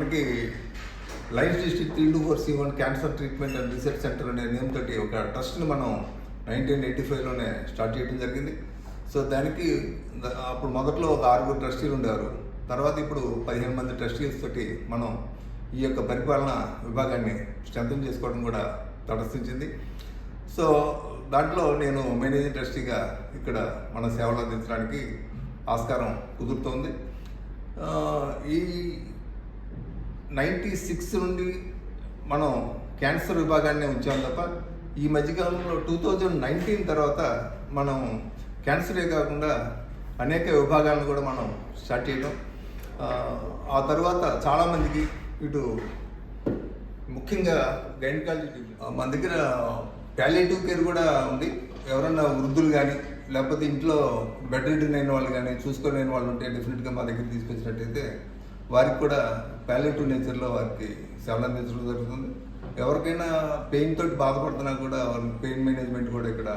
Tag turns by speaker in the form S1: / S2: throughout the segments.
S1: మనకి life district three two four C one cancer treatment and research centre అనే name తోటి ఒక ట్రస్ట్ని మనం నైన్టీన్ ఎయిటీ ఫైవ్లోనే స్టార్ట్ చేయడం జరిగింది. సో దానికి అప్పుడు మొదట్లో ఒక ఆరుగురు ట్రస్టీలు ఉండేవారు. తర్వాత ఇప్పుడు పదిహేను మంది ట్రస్టీస్ తోటి మనం ఈ యొక్క పరిపాలన విభాగాన్ని స్ట్రెంథన్ చేసుకోవడం కూడా తటస్థించింది సో దాంట్లో నేను మేనేజింగ్ ట్రస్టీగా ఇక్కడ మన సేవలు అందించడానికి ఆస్కారం కుదురుతోంది. ఈ నైంటీ సిక్స్ నుండి మనం క్యాన్సర్ విభాగాన్ని ఉంచాం తప్ప ఈ మధ్యకాలంలో టూ థౌజండ్ నైన్టీన్ తర్వాత మనం క్యాన్సరే కాకుండా అనేక విభాగాలను కూడా మనం స్టార్ట్ చేయడం. ఆ, తర్వాత చాలామందికి ఇటు ముఖ్యంగా గైనకాలజీ మన దగ్గర ప్యాలేటివ్ కేర్ కూడా ఉంది. ఎవరన్నా వృద్ధులు కానీ లేకపోతే ఇంట్లో బెడ్ రిటర్న్ అయిన వాళ్ళు కానీ చూసుకోలేని వాళ్ళు ఉంటే డెఫినెట్గా మా దగ్గర తీసుకొచ్చినట్టయితే వారికి కూడా ప్యాలెటివ్ నేచర్లో వారికి సేవలు అందించడం జరుగుతుంది. ఎవరికైనా పెయిన్ తోటి బాధపడుతున్నా కూడా వారికి పెయిన్ మేనేజ్మెంట్ కూడా ఇక్కడ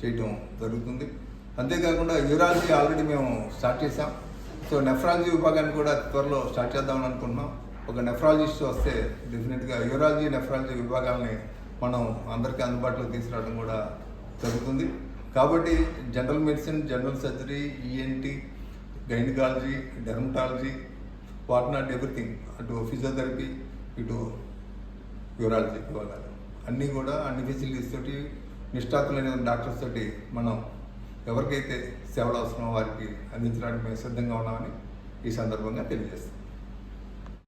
S1: చేయటం జరుగుతుంది. అంతేకాకుండా యూరాలజీ ఆల్రెడీ మేము స్టార్ట్ చేసాం సో నెఫ్రాలజీ విభాగాన్ని కూడా త్వరలో స్టార్ట్ చేద్దామని అనుకున్నాం ఒక నెఫ్రాలజిస్ట్ వస్తే డెఫినెట్గా యూరాలజీ నెఫ్రాలజీ విభాగాల్ని మనం అందరికీ అందుబాటులో తీసుకురావడం కూడా జరుగుతుంది. కాబట్టి general medicine general surgery ENT gynaecology dermatology what not everything అటు ఫిజియోథెరపీ ఇటు యూరాలజీ వాళ్ళు అన్నీ కూడా అన్ని ఫెసిలిటీస్ తోటి నిష్ఠాతులైన డాక్టర్స్ తోటి మనం ఎవరికైతే సేవలు అవసరమో వారికి అందించడానికి మేము సిద్ధంగా ఉన్నామని ఈ సందర్భంగా తెలియజేస్తాం